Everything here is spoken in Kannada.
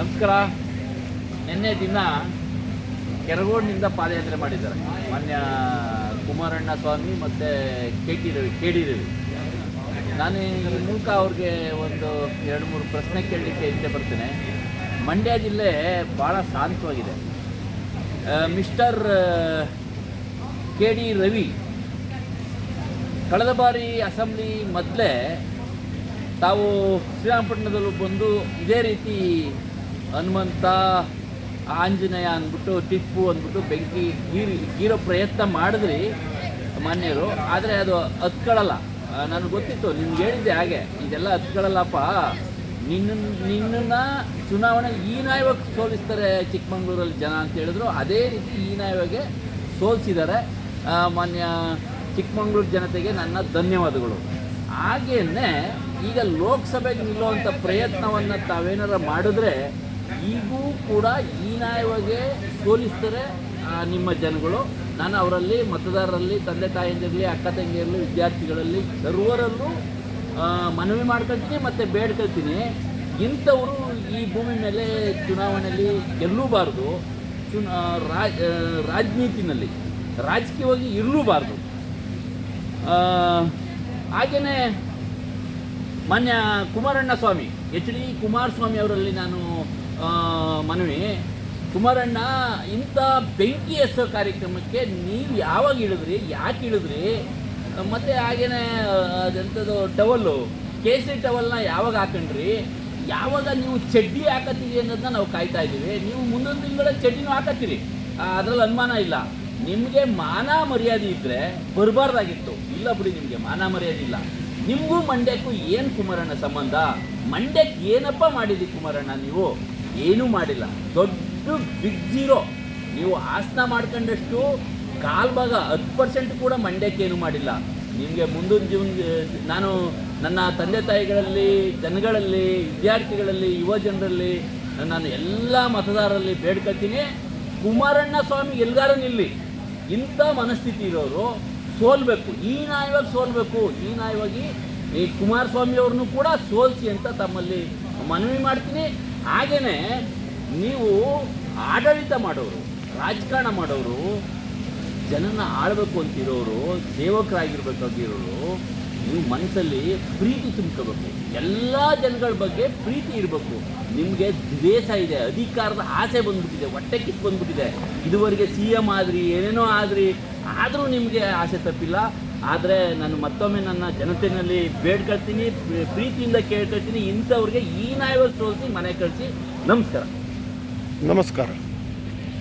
ನಮಸ್ಕಾರ. ನಿನ್ನೆ ದಿನ ಕೆರಗೋಡಿನಿಂದ ಪಾದಯಾತ್ರೆ ಮಾಡಿದ್ದಾರೆ. ಮಾನ್ಯ ಕುಮಾರಣ್ಣ ಸ್ವಾಮಿ ಮತ್ತು K T Ravi, K D Ravi. ನಾನು ಈ ಮೂಲಕ ಅವ್ರಿಗೆ ಒಂದು ಎರಡು ಮೂರು ಪ್ರಶ್ನೆ ಕೇಳಲಿಕ್ಕೆ ಇಚ್ಛೆ ಬರ್ತೇನೆ. ಮಂಡ್ಯ ಜಿಲ್ಲೆ ಭಾಳ ಶಾಂತವಾಗಿದೆ. ಮಿಸ್ಟರ್ ಕೆ ಡಿ ರವಿ ಕಳೆದ ಬಾರಿ ಅಸೆಂಬ್ಲಿ ಮೊದಲೇ ತಾವು ಶ್ರೀರಂಗಪಟ್ಟಣದಲ್ಲೂ ಬಂದು ಇದೇ ರೀತಿ ಹನುಮಂತ ಆಂಜನೇಯ ಅಂದ್ಬಿಟ್ಟು ಟಿಪ್ಪು ಅಂದ್ಬಿಟ್ಟು ಬೆಂಕಿ ಗೀರಿ ಗೀರೋ ಪ್ರಯತ್ನ ಮಾಡಿದ್ರಿ ಮಾನ್ಯರು ಆದರೆ ಅದು ಹತ್ಕೊಳ್ಳಲ್ಲ. ನನಗೆ ಗೊತ್ತಿತ್ತು ನಿಮ್ಗೆ ಹೇಳಿದ್ದೆ ಹಾಗೆ ಇದೆಲ್ಲ ಹತ್ಕೊಳ್ಳಲ್ಲಪ್ಪ. ನಿನ್ನ ನಿನ್ನನ್ನು ಚುನಾವಣೆ ಹೀನಾಯವಾಗಿ ಸೋಲಿಸ್ತಾರೆ ಚಿಕ್ಕಮಂಗ್ಳೂರಲ್ಲಿ ಜನ ಅಂತ ಹೇಳಿದ್ರು. ಅದೇ ರೀತಿ ಹೀನಾಯವಾಗಿ ಸೋಲಿಸಿದ್ದಾರೆ ಆ, ಮಾನ್ಯ ಚಿಕ್ಕಮಂಗ್ಳೂರು ಜನತೆಗೆ ನನ್ನ ಧನ್ಯವಾದಗಳು. ಹಾಗೆಯೇ ಈಗ ಲೋಕಸಭೆಗೆ ನಿಲ್ಲುವಂಥ ಪ್ರಯತ್ನವನ್ನು ತಾವೇನಾರ ಮಾಡಿದ್ರೆ ಈಗೂ ಕೂಡ ಹೀನಾಯವಾಗಿ ಸೋಲಿಸ್ತಾರೆ ಆ, ನಿಮ್ಮ ಜನಗಳು. ನಾನು ಅವರಲ್ಲಿ ಮತದಾರರಲ್ಲಿ ತಂದೆ ತಾಯಿಯಂದಿರಲಿ ಅಕ್ಕ ತಂಗಿಯರಲ್ಲಿ ವಿದ್ಯಾರ್ಥಿಗಳಲ್ಲಿ ಸರ್ವರಲ್ಲೂ ಮನವಿ ಮಾಡ್ಕೊಳ್ತೀನಿ ಮತ್ತು ಬೇಡ್ಕೊಳ್ತೀನಿ. ಇಂಥವರು ಈ ಭೂಮಿ ಮೇಲೆ ಚುನಾವಣೆಯಲ್ಲಿ ಗೆಲ್ಲೂಬಾರ್ದು. ಚುನಾ ರಾಜ್ ರಾಜನೀತಿನಲ್ಲಿ ರಾಜಕೀಯವಾಗಿ ಇರಲೂಬಾರ್ದು. ಹಾಗೆಯೇ ಮಾನ್ಯ ಕುಮಾರಣ್ಣ ಸ್ವಾಮಿ ಎಚ್ ಡಿ ಕುಮಾರಸ್ವಾಮಿ ಅವರಲ್ಲಿ ನಾನು ಮನವಿ, ಕುಮಾರಣ್ಣ, ಇಂಥ ಬೆಂಕಿ ಎಸೋ ಕಾರ್ಯಕ್ರಮಕ್ಕೆ ನೀವು ಯಾವಾಗ ಇಳಿದ್ರಿ, ಯಾಕೆ ಇಳಿದ್ರಿ? ಮತ್ತು ಹಾಗೇನೆ, ಅದೆಂಥದ್ದು, ಟವಲ್ಲು, ಕೇಸರಿ ಟವಲ್ನ ಯಾವಾಗ ಹಾಕೊಂಡ್ರಿ? ಯಾವಾಗ ನೀವು ಚಡ್ಡಿ ಹಾಕತ್ತೀರಿ ಅನ್ನೋದನ್ನ ನಾವು ಕಾಯ್ತಾ ಇದ್ದೀವಿ. ನೀವು ಮುಂದೊಂದು ತಿಂಗಳ ಚಡ್ಡಿನೂ ಹಾಕತ್ತೀರಿ. ಅದರಲ್ಲಿ ಅನುಮಾನ ಇಲ್ಲ. ನಿಮಗೆ ಮಾನ ಮರ್ಯಾದೆ ಇದ್ದರೆ ಬರಬಾರ್ದಾಗಿತ್ತು. ಇಲ್ಲ ಬಿಡಿ ನಿಮಗೆ ಮಾನ ಮರ್ಯಾದೆ ಇಲ್ಲ. ನಿಮಗೂ ಮಂಡ್ಯಕ್ಕೂ ಏನು ಕುಮಾರಣ್ಣ ಸಂಬಂಧ? ಮಂಡ್ಯಕ್ಕೆ ಏನಪ್ಪ ಮಾಡಿದ್ದೀವಿ ಕುಮಾರಣ್ಣ ನೀವು? ಏನೂ ಮಾಡಿಲ್ಲ. ದೊಡ್ಡ ಬಿಗ್ ಜೀರೋ ನೀವು ಆಸನ ಮಾಡ್ಕೊಂಡಷ್ಟು ಕಾಲ್ ಭಾಗ ಹತ್ತು ಪರ್ಸೆಂಟ್ ಕೂಡ ಮಂಡ್ಯಕ್ಕೆ ಏನು ಮಾಡಿಲ್ಲ. ನಿಮಗೆ ಮುಂದಿನ ಜೀವನ ನಾನು ನನ್ನ ತಂದೆ ತಾಯಿಗಳಲ್ಲಿ, ಜನಗಳಲ್ಲಿ, ವಿದ್ಯಾರ್ಥಿಗಳಲ್ಲಿ, ಯುವ ಜನರಲ್ಲಿ ನಾನು ಎಲ್ಲ ಮತದಾರರಲ್ಲಿ ಬೇಡ್ಕೊತೀನಿ ಕುಮಾರಣ್ಣ ಸ್ವಾಮಿ ಎಲ್ಗಾರ ನಿಲ್ಲಿ. ಇಂಥ ಮನಸ್ಥಿತಿ ಇರೋರು ಸೋಲ್ಬೇಕು. ಈ ನಾಯವಾಗಿ ಸೋಲ್ಬೇಕು. ಈ ನಾಯವಾಗಿ ಈ ಕುಮಾರಸ್ವಾಮಿ ಅವ್ರನ್ನೂ ಕೂಡ ಸೋಲಿಸಿ ಅಂತ ತಮ್ಮಲ್ಲಿ ಮನವಿ ಮಾಡ್ತೀನಿ. ಹಾಗೆಯೇ ನೀವು ಆಡಳಿತ ಮಾಡೋರು, ರಾಜಕಾರಣ ಮಾಡೋರು ಜನನ ಆಳ್ಬೇಕು ಅಂತಿರೋರು, ಸೇವಕರಾಗಿರ್ಬೇಕಾಗಿರೋರು, ನೀವು ಮನಸ್ಸಲ್ಲಿ ಪ್ರೀತಿ ತುಂಬ್ಕೋಬೇಕು. ಎಲ್ಲ ಜನಗಳ ಬಗ್ಗೆ ಪ್ರೀತಿ ಇರಬೇಕು. ನಿಮಗೆ ದ್ವೇಷ ಇದೆ, ಅಧಿಕಾರದ ಆಸೆ ಬಂದ್ಬಿಟ್ಟಿದೆ, ಹೊಟ್ಟೆ ಕಿತ್ತು ಬಂದ್ಬಿಟ್ಟಿದೆ. ಇದುವರೆಗೆ ಸಿ ಎಂ ಆದ್ರಿ, ಏನೇನೋ ಆದ್ರಿ, ಆದರೂ ನಿಮಗೆ ಆಸೆ ತಪ್ಪಿಲ್ಲ. ಆದರೆ ನಾನು ಮತ್ತೊಮ್ಮೆ ನನ್ನ ಜನತೆಯಲ್ಲಿ ಬೇಡ್ಕೊಳ್ತೀನಿ ಪ್ರೀ- ಪ್ರೀತಿಯಿಂದ ಕೇಳ್ಕೊಳ್ತೀನಿ, ಇಂಥವ್ರಿಗೆ ಈ ನಾಯಿಗಳು ಸೋಲಿಸಿ ಮನೆ ಕಳಿಸಿ ನಮಸ್ಕಾರ. ನಮಸ್ಕಾರ.